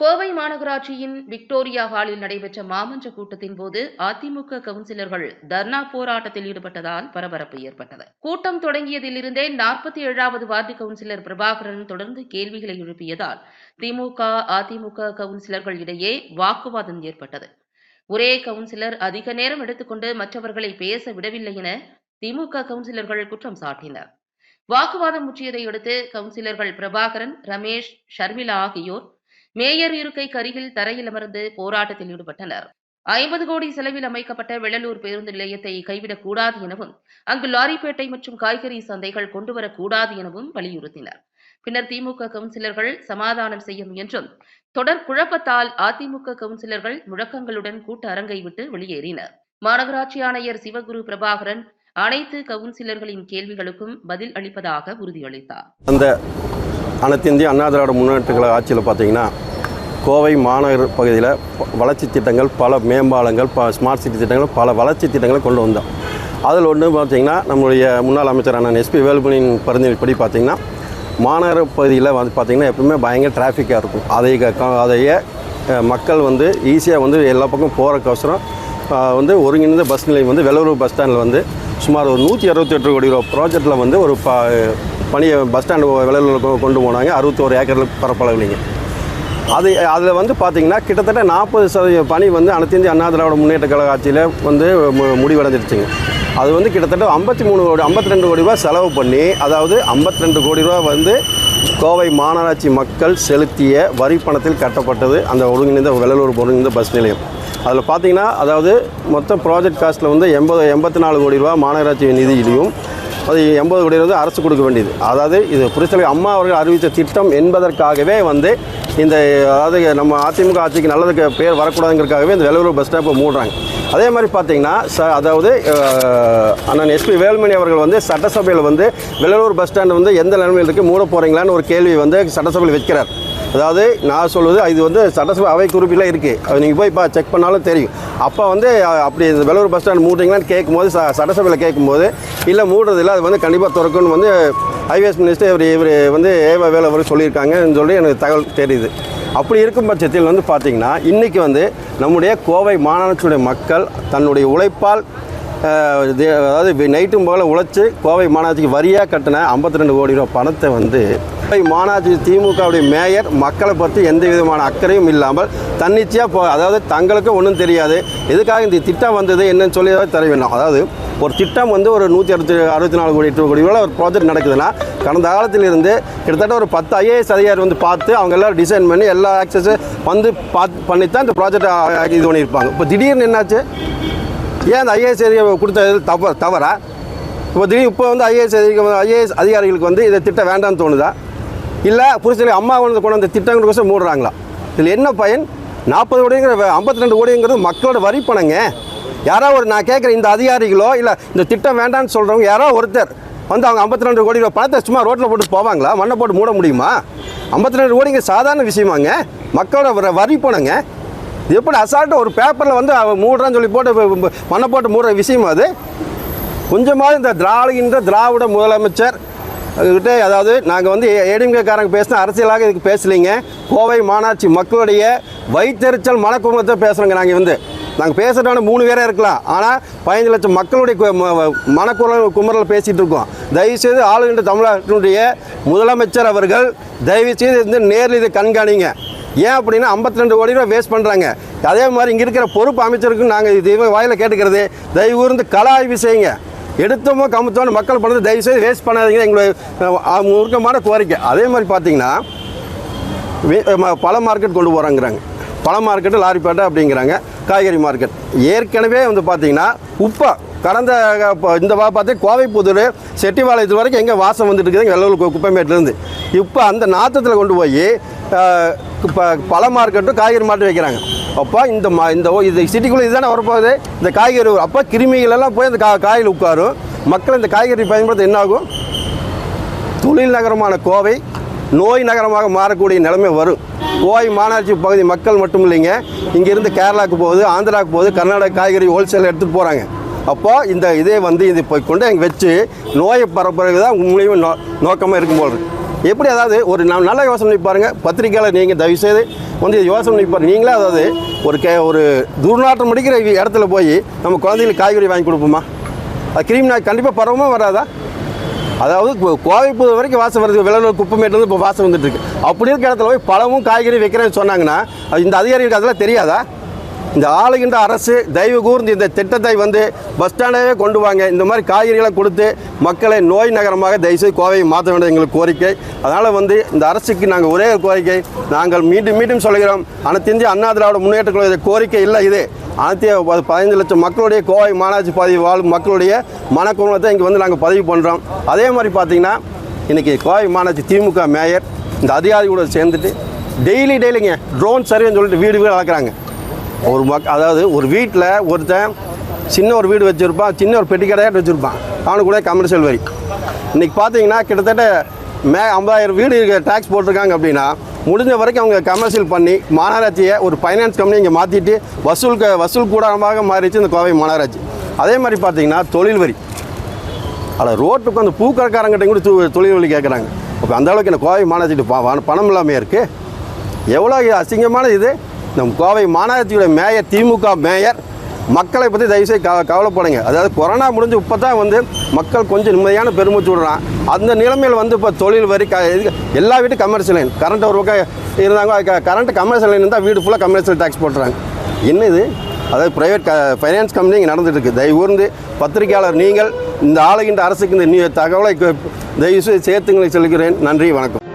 கோவை மாநகராட்சியின் விக்டோரியா ஹாலில் நடைபெற்ற மாமன்ற கூட்டத்தின் போது அதிமுக கவுன்சிலர்கள் தர்ணா போராட்டத்தில் ஈடுபட்டதால் பரபரப்பு ஏற்பட்டது. கூட்டம் தொடங்கியதிலிருந்தே நாற்பத்தி ஏழாவது வார்டு கவுன்சிலர் பிரபாகரன் தொடர்ந்து கேள்விகளை எழுப்பியதால் திமுக அதிமுக கவுன்சிலர்கள் இடையே வாக்குவாதம் ஏற்பட்டது. ஒரே கவுன்சிலர் அதிக நேரம் எடுத்துக்கொண்டு மற்றவர்களை பேச விடவில்லை என திமுக கவுன்சிலர்கள் குற்றம் சாட்டினர். வாக்குவாதம் முற்றியதை அடுத்து கவுன்சிலர்கள் பிரபாகரன் ரமேஷ் ஷர்மிளா ஆகியோர் மேயர் இருக்கைக்கு அருகில் தரையில் அமர்ந்து போராட்டத்தில் ஈடுபட்டனர். ஐம்பது கோடி செலவில் அமைக்கப்பட்ட வெள்ளலூர் பேருந்து நிலையத்தை கைவிடக் கூடாது எனவும் அங்கு லாரிப்பேட்டை மற்றும் காய்கறி சந்தைகள் கொண்டுவரக்கூடாது எனவும் வலியுறுத்தினர். பின்னர் திமுக கவுன்சிலர்கள் சமாதானம் செய்ய முயன்றும் தொடர் குழப்பத்தால் அதிமுக கவுன்சிலர்கள் முழக்கங்களுடன் கூட்ட அரங்கை விட்டு வெளியேறினர். மாநகராட்சி ஆணையர் சிவகுரு பிரபாகரன் அனைத்து கவுன்சிலர்களின் கேள்விகளுக்கும் பதில் அளிப்பதாக உறுதியளித்தார். அந்த அனைத்து இந்திய அண்ணா திராவிட முன்னேற்ற கழக ஆட்சியில் பார்த்தீங்கன்னா கோவை மாநகர் பகுதியில் வளர்ச்சி திட்டங்கள் பல மேம்பாலங்கள் ப ஸ்மார்ட் சிட்டி திட்டங்கள் பல வளர்ச்சி திட்டங்களை கொண்டு வந்தோம். அதில் ஒன்று பார்த்தீங்கன்னா நம்மளுடைய முன்னாள் அமைச்சரான எஸ்பி வேலுமணியின் பரிந்துரைப்படி பார்த்திங்கன்னா மாநகர பகுதியில் வந்து பார்த்திங்கன்னா எப்பவுமே பயங்கர டிராஃபிக்காக இருக்கும். அதை க- அதையே மக்கள் வந்து ஈஸியாக வந்து எல்லா பக்கம் போகிறக்கோசரம் வந்து ஒருங்கிணைந்த பஸ் நிலையம் வந்து வெள்ளூர் பஸ் ஸ்டாண்டில் வந்து சுமார் ஒரு நூற்றி அறுபத்தி எட்டு கோடி ரூபா ப்ராஜெக்டில் வந்து ஒரு ப பணியை பஸ் ஸ்டாண்டு வெள்ளலூர் கொ- கொண்டு போனாங்க. அறுபத்தோரு ஏக்கரில் பரப்பளவுலிங்க அது அதில் வந்து பார்த்திங்கன்னா கிட்டத்தட்ட நாற்பது சதவீத பணி வந்து அனைத்து இந்திய அண்ணா திராவிட முன்னேற்ற கழக ஆட்சியில் வந்து மு- முடிவடைஞ்சிருச்சுங்க. அது வந்து கிட்டத்தட்ட ஐம்பத்தி மூணு கோடி ஐம்பத்தி ரெண்டு கோடி ரூபா செலவு பண்ணி அதாவது ஐம்பத்தி ரெண்டு கோடி ரூபா வந்து கோவை மாநகராட்சி மக்கள் செலுத்திய வரி பணத்தில் கட்டப்பட்டது அந்த ஒருங்கிணைந்த வெள்ளலூர் ஒருங்கிணைந்த பஸ் நிலையம். அதில் பார்த்தீங்கன்னா அதாவது மொத்த ப்ராஜெக்ட் காஸ்ட்டில் வந்து எண்பது எண்பத்தி நாலு கோடி ரூபா மாநகராட்சி நிதியிலையும் அது எண்பது கோடி வந்து அரசு கொடுக்க வேண்டியது. அதாவது இது புரட்சித்தலைவர் அம்மா அவர்கள் அறிவித்த திட்டம் என்பதற்காகவே வந்து இந்த அதாவது நம்ம அதிமுக ஆட்சிக்கு நல்லதுக்கு பேர் வரக்கூடாதுங்கிறதுக்காகவே இந்த வெள்ளலூர் பஸ் ஸ்டாப்பை மூடுறாங்க. அதே மாதிரி பார்த்தீங்கன்னா ச அதாவது அண்ணன் எஸ்பி வேலுமணி அவர்கள் வந்து சட்டசபையில் வந்து வெள்ளலூர் பஸ் ஸ்டாண்ட் வந்து எந்த நிலைமையில் இருக்குது மூட போகிறீங்களான்னு ஒரு கேள்வி வந்து சட்டசபையில் வைக்கிறார். அதாவது நான் சொல்வது இது வந்து சட்டசபை அவை குறிப்பில் இருக்குது அது நீங்கள் போய் இப்போ செக் பண்ணாலும் தெரியும். அப்போ வந்து அப்படி இந்த வெள்ளூர் பஸ் ஸ்டாண்ட் மூடுறீங்களான்னு கேட்கும்போது ச சட்டசபையில் கேட்கும்போது இல்லை மூடுறதில்ல அது வந்து கண்டிப்பாக திறக்கும்னு வந்து ஹைவேஸ் மினிஸ்டர் இவர் இவர் வந்து ஏவா வேலை அவர் சொல்லியிருக்காங்கன்னு சொல்லி எனக்கு தகவல் தெரியுது. அப்படி இருக்கும் பட்சத்தில் வந்து பார்த்திங்கன்னா இன்றைக்கி வந்து நம்முடைய கோவை மாநகராட்சியுடைய மக்கள் தன்னுடைய உழைப்பால் அதாவது நைட்டும் போல உழைச்சி கோவை மாநகராட்சிக்கு வரியாக கட்டின 52 ரெண்டு கோடி ரூபா பணத்தை வந்து கோவை மாநகராட்சி திமுகவுடைய மேயர் மக்களை பற்றி எந்த விதமான அக்கறையும் இல்லாமல் தன்னிச்சையாக போ அதாவது தங்களுக்கு ஒன்றும் தெரியாது. எதுக்காக இந்த திட்டம் வந்தது என்னன்னு சொல்லி தர வேணும் அதாவது ஒரு திட்டம் வந்து ஒரு நூற்றி அறுபத்தி அறுபத்தி நாலு கோடி எட்டு கோடி ஒரு ப்ராஜெக்ட் நடக்குதுன்னா கடந்த காலத்திலிருந்து கிட்டத்தட்ட ஒரு பத்து ஐஏஎஸ் அதிகாரி வந்து பார்த்து அவங்க எல்லாம் டிசைன் பண்ணி எல்லா ஆக்சஸும் வந்து பார்த்து பண்ணி தான் இந்த ப்ராஜெக்ட் இது பண்ணியிருப்பாங்க. இப்போ திடீர்னு என்னாச்சு? ஏன் அந்த ஐஏஎஸ் அதிகாரி கொடுத்தது தவ தவறா? இப்போ திடீர் இப்போ வந்து ஐஏஎஸ் அதிகாரி ஐஏஎஸ் அதிகாரிகளுக்கு வந்து இதை திட்டம் வேண்டாம்னு தோணுதா? இல்லை புரிசலி அம்மா வந்து கொண்டு வந்த திட்டங்களுக்கோசம் மூடுறாங்களா? இதில் என்ன பயன்? நாற்பது கோடிங்கிற ஐம்பத்தி ரெண்டு கோடிங்கிறது மக்களோட வரி பணங்க. யாராவது ஒரு நான் கேட்குற இந்த அதிகாரிகளோ இல்லை இந்த திட்டம் வேண்டான்னு சொல்கிறவங்க யாரோ ஒருத்தர் வந்து அவங்க ஐம்பத்தி ரெண்டு கோடி ரூபா பணத்தை சும்மா ரோட்டில் போட்டு போவாங்களா? மண்ணை போட்டு மூட முடியுமா? ஐம்பத்தி ரெண்டு கோடிங்க சாதாரண விஷயமாங்க. மக்களோட வரி பணங்க. இது எப்படி அசால்ட்டாக ஒரு பேப்பரில் வந்து மூடுறான்னு சொல்லி போட்டு மண்ணை போட்டு மூடுற விஷயம் அது? கொஞ்சமாவது இந்த திராவிட திராவிட முதலமைச்சர் கிட்ட அதாவது நாங்கள் வந்து ஏடிஎம்கேக்காரங்க பேசினா அரசியலாக இதுக்கு பேசலைங்க. கோவை மாநாட்சி மக்களுடைய வைத்தெரிச்சல் மனக்குமத்தை பேசுகிறோங்க நாங்கள் வந்து. நாங்கள் பேசுகிறவன மூணு பேரே இருக்கலாம். ஆனால் பதினஞ்சு லட்சம் மக்களுடைய மனக்குரல் குமரல் பேசிகிட்டு இருக்கோம். தயவுசெய்து ஆளுகின்ற தமிழ்நாட்டினுடைய முதலமைச்சர் அவர்கள் தயவுசெய்து வந்து நேரில் இதை கண்காணிங்க. ஏன் அப்படின்னா 52 ரெண்டு கோடி ரூபா வேஸ்ட் பண்ணுறாங்க அதே மாதிரி இங்கே இருக்கிற பொறுப்பு அமைச்சருக்கும் நாங்கள் இது வாயில் கேட்டுக்கிறது தயவு இருந்து கலா ஆய்வு செய்யுங்க. எடுத்தோமோ கமுத்தோன்னு மக்கள் பணத்தை தயவு செய்து வேஸ்ட் பண்ணாதீங்க எங்களுடைய அஹ், முருக்கமான கோரிக்கை. அதே மாதிரி பார்த்தீங்கன்னா வே- ம- பழ மார்க்கெட் கொண்டு போகிறாங்கிறாங்க பழ மார்க்கெட்டு லாரிப்பேட்டை அப்படிங்கிறாங்க. காய்கறி மார்க்கெட் ஏற்கனவே வந்து பார்த்தீங்கன்னா உப்பா கடந்த இப்போ இந்த வா பார்த்து கோவை புதூர் செட்டிவாளையத்து வரைக்கும் எங்கே வாசம் வந்துட்டு இருக்குதுங்க வெள்ளூர் குப்பைமேட்டிலேருந்து. இப்போ அந்த நாற்றத்தில் கொண்டு போய் இப்போ பழ மார்க்கெட்டும் காய்கறி மாட்டு வைக்கிறாங்க. அப்போ இந்த மா இந்த ஓ- இது சிட்டிக்குள்ளே இதுதானே வரப்போகுது? இந்த காய்கறி அப்போ கிருமிகள் எல்லாம் போய் அந்த கா காயில் உட்காரும் மக்கள் இந்த காய்கறி பயன்படுத்த என்ன ஆகும் தொழில் நகரமான கோவை நோய் நகரமாக மாறக்கூடிய நிலைமை வரும். கோவை மாநகராட்சி பகுதி மக்கள் மட்டும் இல்லைங்க. இங்கேருந்து கேரளாவுக்கு போகுது ஆந்திராவுக்கு போகுது கர்நாடகா காய்கறி ஹோல்சேல் எடுத்துகிட்டு போகிறாங்க அப்போ இந்த இதே வந்து இது போய் கொண்டு அங்கே வச்சு நோயை பரப்புறது தான் உண்மையும் நோ நோக்கமாக இருக்கும் போல் எப்படி அதாவது ஒரு நல்ல யோசனை பண்ணி பாருங்கள் பத்திரிக்கையாளர் நீங்கள் தயவுசெய்து வந்து யோசனை பண்ணி பாருங்க. நீங்களே அதாவது ஒரு கே ஒரு துர்நாற்றம் முடிக்கிற இடத்துல போய் நம்ம குழந்தைங்களுக்கு காய்கறி வாங்கி கொடுப்போமா? அது கிருமி நாய் கண்டிப்பாக பரவமா வராதா? அதாவது இப்போ புது வரைக்கும் வாசம் வருது விளநூர் குப்பமேட்டில் இப்போ வாசம் வந்துட்டு இருக்கு. அப்படி இருக்க இடத்துல போய் பழமும் காய்கறி வைக்கிறேன்னு சொன்னாங்கன்னா அது இந்த அதிகாரிகளுக்கு அதெல்லாம் தெரியாதா? இந்த ஆளுகின்ற அரசு தயவு கூர்ந்து இந்த திட்டத்தை வந்து பஸ் ஸ்டாண்டாகவே கொண்டு வாங்க. இந்த மாதிரி காய்கறிகளை கொடுத்து மக்களை நோய் நகரமாக தயவுசெய்து கோவையை மாற்ற வேண்டியது எங்களுக்கு கோரிக்கை. அதனால் வந்து இந்த அரசுக்கு நாங்கள் ஒரே ஒரு கோரிக்கை. நாங்கள் மீண்டும் மீண்டும் சொல்கிறோம். அனைத்து இந்திய அண்ணா திராவிட முன்னேற்ற கோரிக்கை இல்லை இது. அனைத்திய பதினைந்து லட்சம் மக்களுடைய கோவை மாநாட்சி பதவி வாழும் மக்களுடைய மனக்குணத்தை இங்கே வந்து நாங்கள் பதிவு பண்ணுறோம் அதே மாதிரி பார்த்தீங்கன்னா இன்றைக்கி கோவை மாநாட்சி திமுக மேயர் இந்த அதிகாரிகளோட சேர்ந்துட்டு டெய்லி டெய்லிங்க ட்ரோன் சர்வேன்னு சொல்லிட்டு வீடு வீடு அளக்குறாங்க ஒரு மக் அதாவது ஒரு வீட்டில் ஒருத்தன் சின்ன ஒரு வீடு வச்சுருப்பான் சின்ன ஒரு பெட்டி கடையாட்டு வச்சுருப்பான். அவனுக்கு கூட கமர்ஷியல் வரி. இன்றைக்கி பார்த்தீங்கன்னா கிட்டத்தட்ட மே ஐம்பதாயிரம் வீடு டேக்ஸ் போட்டிருக்காங்க அப்படின்னா முடிஞ்ச வரைக்கும் அவங்க கமர்ஷியல் பண்ணி மாநகராட்சியை ஒரு ஃபைனான்ஸ் கம்பெனி இங்கே மாற்றிட்டு வசூல் க- வசூல் கூடமாக மாறிடுச்சு இந்த கோவை மாநகராட்சி. அதே மாதிரி பார்த்தீங்கன்னா தொழில் வரி. அதில் ரோட்டுக்கு அந்த பூக்கடைக்காரங்கிட்ட கூட தொழில் வழி கேட்குறாங்க அப்போ அந்த அளவுக்கு இந்த கோவை மாநகராட்சி பணம் பணம் இல்லாமல் இருக்குது எவ்வளோ அசிங்கமான இது. நம் கோவை மாநகராட்சியோட மேயர் திமுக மேயர் மக்களை பற்றி தயவுசெய்து க கவலைப்படுங்க அதாவது கொரோனா முடிஞ்சு இப்போ தான் வந்து மக்கள் கொஞ்சம் நிம்மதியான பெருமை விடுறான். அந்த நிலைமையில் வந்து இப்போ தொழில் வரி க எல்லா வீட்டும் கமர்ஷியல் லைன் கரண்ட் ஒரு பக்கம் இருந்தாங்க கரண்ட் கமர்ஷியல் லைன் இருந்தால் வீடு ஃபுல்லாக கமர்ஷியல் டேக்ஸ் போட்டுறாங்க. என்னது? அதாவது ப்ரைவேட் க ஃபைனான்ஸ் கம்பெனி இங்கே நடந்துட்டு இருக்கு. தயவு கூர்ந்து பத்திரிகையாளர் நீங்கள் இந்த ஆளுகின்ற அரசுக்கு இந்த தகவலை தயவு செய்து சேர்த்துங்களை சொல்கிறேன். நன்றி வணக்கம்.